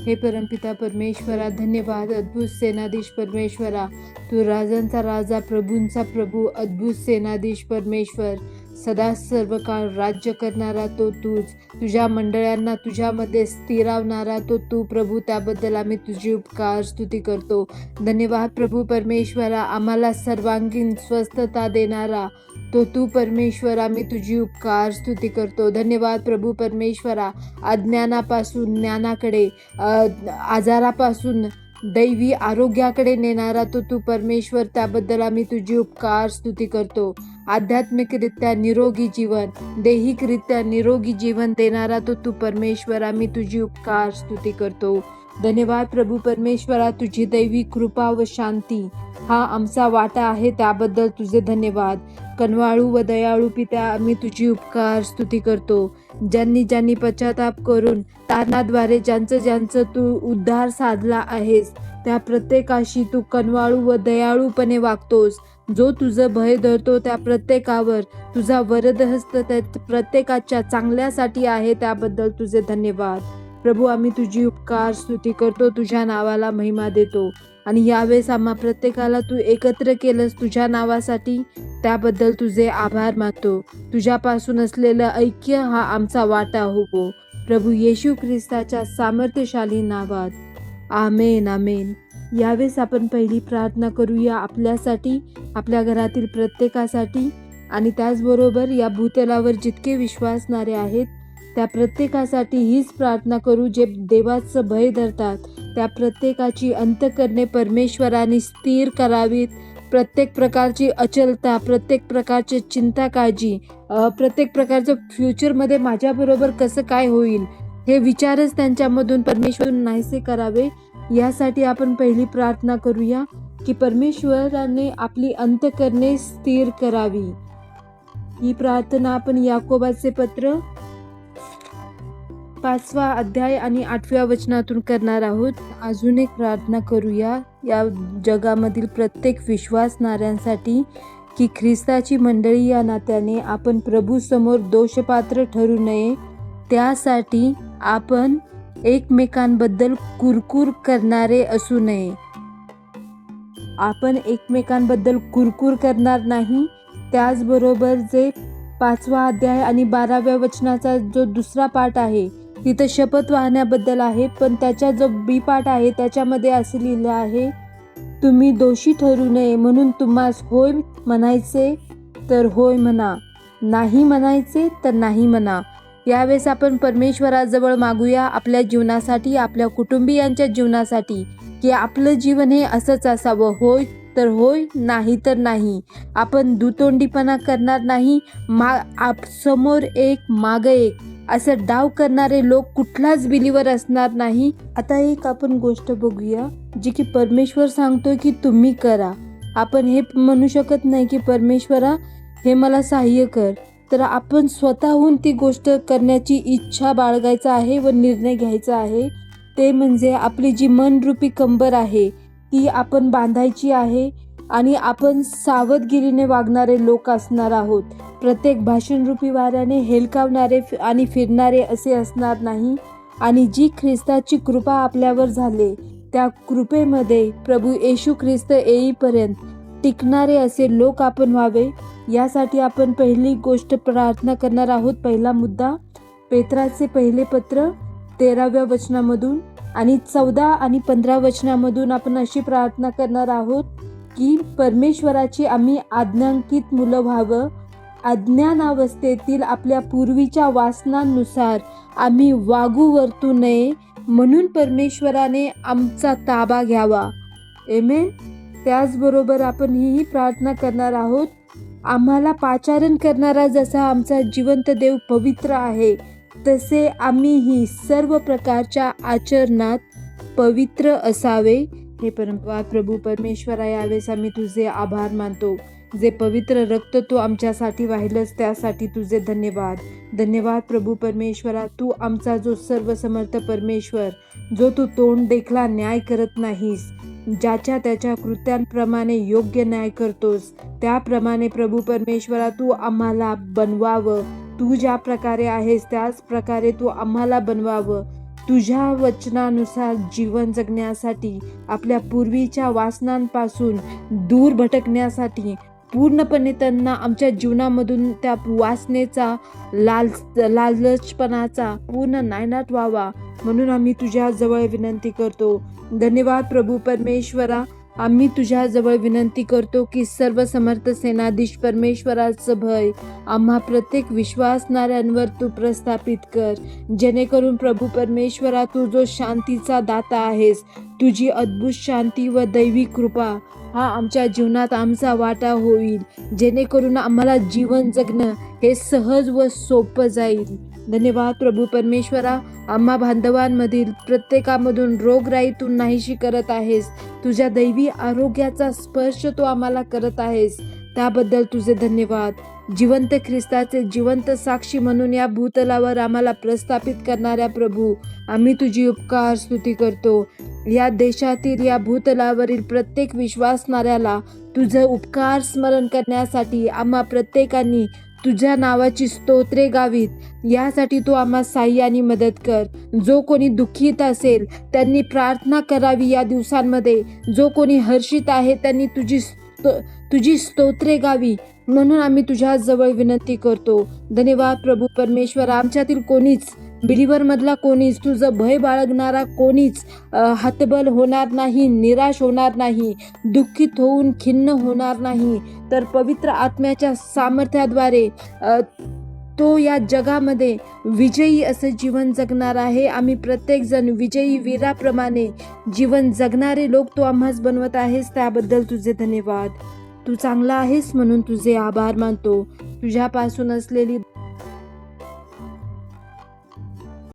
हे परमपिता परमेश्वरा धन्यवाद. अद्भुत सेनाधीश परमेश्वरा तू राजांचा राजा प्रभूंचा प्रभू अद्भुत सेनाधीश परमेश्वर. सदा सर्व काळ राज्य करणारा तो तूच. तुझ्या मंडळांना तुझ्यामध्ये स्थिरावणारा तो तू प्रभू. त्याबद्दल आम्ही तुझी उपकार स्तुती करतो. धन्यवाद प्रभू परमेश्वरा आम्हाला सर्वांगीण स्वस्थता देणारा. तो तू परमेश्वर आम्ही तुझी उपकार स्तुती करतो. धन्यवाद प्रभू परमेश्वरा. अज्ञानापासून ज्ञानाकडे आजारापासून दैवी आरोग्याकडे नेणारा तो तू परमेश्वर. त्याबद्दल आम्ही तुझी उपकार स्तुती करतो. आध्यात्मिकरित्या निरोगी जीवन दैहिकरित्या निरोगी जीवन देणारा तो तू परमेश्वर. आम्ही तुझी उपकार स्तुती करतो. धन्यवाद प्रभू परमेश्वरा तुझी दैवी कृपा व शांती. हा आमचा वाटा आहे त्याबद्दल तुझे धन्यवाद. कनवाळू व दयाळू पित्या आम्ही तुझी उपकार स्तुती करतो. ज्यांनी ज्यांनी पश्चाताप करून तारणाद्वारे ज्यांचं ज्यांचं तू उद्धार साधला आहेस त्या प्रत्येकाशी तू कनवाळू व दयाळूपणे वागतोस. जो तुझं भय धरतो त्या प्रत्येकावर तुझा वरदहस्त त्या प्रत्येकाच्या चांगल्यासाठी आहे त्याबद्दल तुझे धन्यवाद. प्रभू आम्ही तुझी उपकार स्तुती करतो तुझ्या नावाला महिमा देतो. आणि यावेळेस आम्हा प्रत्येकाला तू एकत्र केलंस तुझ्या नावासाठी त्याबद्दल तुझे आभार मानतो. तुझ्यापासून असलेलं ऐक्य हा आमचा वाटा होवो प्रभू येशू ख्रिस्ताच्या सामर्थ्यशाली नावात. आमेन आमेन. यावेळेस आपण पहिली प्रार्थना करूया आपल्यासाठी आपल्या घरातील प्रत्येकासाठी. आणि त्याचबरोबर या भूतलावर जितके विश्वासणारे आहेत त्या प्रत्येकासाठी हीच प्रार्थना करू जे देवाचं भय धरतात. त्या प्रत्येकाची अंतकरणे परमेश्वराने स्थिर करावीत. प्रत्येक प्रकारची अचलता प्रत्येक प्रकारची चिंता काळजी प्रत्येक प्रकारचं फ्युचरमध्ये माझ्याबरोबर कसं काय होईल हे विचारच त्यांच्यामधून परमेश्वर नाहीसे करावे. यासाठी आपण पहिली प्रार्थना करूया की परमेश्वराने आपली अंतकरणे स्थिर करावी. ही प्रार्थना आपण याकोबाचे पत्र पाचवा अध्याय आणि आठव्या वचनातून करणार आहोत. अजून एक प्रार्थना करूया. या जगामधील प्रत्येक विश्वासणाऱ्यांसाठी की ख्रिस्ताची मंडळी या नात्याने आपण प्रभूसमोर दोषपात्र ठरू नये. त्यासाठी आपण एकमेकांबद्दल कुरकुर करणारे असू नये. आपण एकमेकांबद्दल कुरकुर करणार नाही. त्याचबरोबर जे पाचवा अध्याय आणि बाराव्या वचनाचा जो दुसरा पाठ आहे इथं शपथ वाहण्याबद्दल आहे पण त्याचा जो बी पाठ आहे त्याच्यामध्ये असं लिहिलं आहे तुम्ही दोषी ठरू नये म्हणून तुम्हास होय म्हणायचे तर होय म्हणा. नाही म्हणायचे तर नाही म्हणा. यावेळेस आपण परमेश्वराजवळ मागूया आपल्या जीवनासाठी आपल्या कुटुंबियांच्या जीवनासाठी की आपलं जीवन हे असंच असावं. होय तर होय नाही तर नाही. आपण दुतोंडीपणा करणार नाही मा आप समोर एक मागं एक. असं डाव करणारे लोक कुठलाच बिलीवर असणार नाही. आता एक आपण गोष्ट बघूया जी की परमेश्वर सांगतोय की तुम्ही करा. आपण हे म्हणू शकत नाही की परमेश्वरा हे मला सहाय्य कर. तर आपण स्वतःहून ती गोष्ट करण्याची इच्छा बाळगायचा आहे व निर्णय घ्यायचा आहे. ते म्हणजे आपली जी मनरूपी कंबर आहे ती आपण बांधायची आहे. आणि आपण सावधगिरीने वागणारे लोक असणार आहोत. प्रत्येक भाषणरूपी वाऱ्याने हेलकावणारे आणि फिरणारे असे असणार नाही. आणि जी ख्रिस्ताची कृपा आपल्यावर झाले त्या कृपेमध्ये प्रभू येशू ख्रिस्त येईपर्यंत टिकणारे असे लोक आपण व्हावे. यासाठी आपण पहिली गोष्ट प्रार्थना करणार आहोत. पहिला मुद्दा पेत्राचे पहिले पत्र तेराव्या वचनामधून आणि चौदा आणि पंधरा वचनामधून आपण अशी प्रार्थना करणार आहोत. की परमेश्वराची आम्ही आज्ञांकित मुलं व्हावं. अज्ञानावस्थेतील आपल्या पूर्वीच्या वासनांनुसार आम्ही वागू वर्तू नये म्हणून परमेश्वराने आमचा ताबा घ्यावा. एमेन त्याचबरोबर आपण हीही प्रार्थना करणार आहोत. आम्हाला पाचारण करणारा जसा आमचा जिवंत देव पवित्र आहे तसे आम्हीही सर्व प्रकारच्या आचरणात पवित्र असावे. हे परंपरा प्रभू परमेश्वरा यावेळेस आम्ही तुझे आभार मानतो. जे पवित्र रक्त तू आमच्यासाठी वाहिलंस त्यासाठी तुझे धन्यवाद. धन्यवाद प्रभू परमेश्वरा तू आमचा जो सर्वसमर्थ परमेश्वर जो तू तोंड देखला न्याय करत नाहीस ज्याच्या त्याच्या कृत्यांप्रमाणे योग्य न्याय करतोस त्याप्रमाणे प्रभू परमेश्वरा तू आम्हाला बनवावं. तू ज्या प्रकारे आहेस त्याच प्रकारे तू आम्हाला बनवावं. तुझ्या वचनानुसार जीवन जगण्यासाठी आपल्या पूर्वीच्या वासनांपासून दूर भटकण्यासाठी पूर्णपणे त्यांना आमच्या जीवनामधून त्या वासनेचा लाल लालचपणाचा पूर्ण नायनाट व्हावा म्हणून आम्ही तुझ्याजवळ विनंती करतो. धन्यवाद प्रभू परमेश्वरा. आम्ही तुझ्याजवळ विनंती करतो की सर्व समर्थ सेनाधीश परमेश्वराचं भय आम्हा प्रत्येक विश्वासणाऱ्यांवर तू प्रस्थापित कर. जेणेकरून प्रभू परमेश्वरा तू जो शांतीचा दाता आहेस तुझी अद्भुत शांती व दैवी कृपा हा आमच्या जीवनात आमचा वाटा होईल. जेणेकरून आम्हाला जीवन जगणं हे सहज व सोपं जाईल. धन्यवाद प्रभू परमेश्वरा. आम्हा बांधवांमधील प्रत्येकामधून रोगराई तू नाहीशी करत आहेस. तुझ्या दैवी आरोग्याचा स्पर्श तू आम्हाला करत आहेस. त्याबद्दल तुझे धन्यवाद. जिवंत ख्रिस्ताचे जिवंत साक्षी म्हणून या भूतलावर आम्हाला प्रस्थापित करणाऱ्या प्रभू आम्ही तुझी उपकार स्तुती करतो. या देशातील या भूतलावरील प्रत्येक विश्वासणाऱ्याला तुझं उपकार स्मरण करण्यासाठी आम्हा प्रत्येकाने तुझ्या नावाची स्तोत्रे गावीत. यासाठी तू आम्हा साह्याने मदत कर. जो कोणी दुःखीत असेल त्यांनी प्रार्थना करावी या दिवसांमध्ये. जो कोणी हर्षित आहे त्यांनी तुझी स्तो तुझी स्तोत्रे गावी. म्हणून आम्ही तुझ्याजवळ विनंती करतो. धन्यवाद प्रभू परमेश्वर. आमच्यातील कोणीच बिलीवर मधला कोणीच तुझं भय बाळगणारा कोणीच हतबल होणार नाही निराश होणार नाही दुःखित होऊन खिन्न होणार नाही. तर पवित्र आत्म्याच्या सामर्थ्याद्वारे तो या जगामध्ये विजयी असं जीवन जगणार आहे. आम्ही प्रत्येकजण विजयी वीराप्रमाणे जीवन जगणारे लोक तो आम्हाच बनवत आहेस. त्याबद्दल तुझे धन्यवाद. तू चांगला आहेस म्हणून तुझे आभार मानतो. तुझ्यापासून असलेली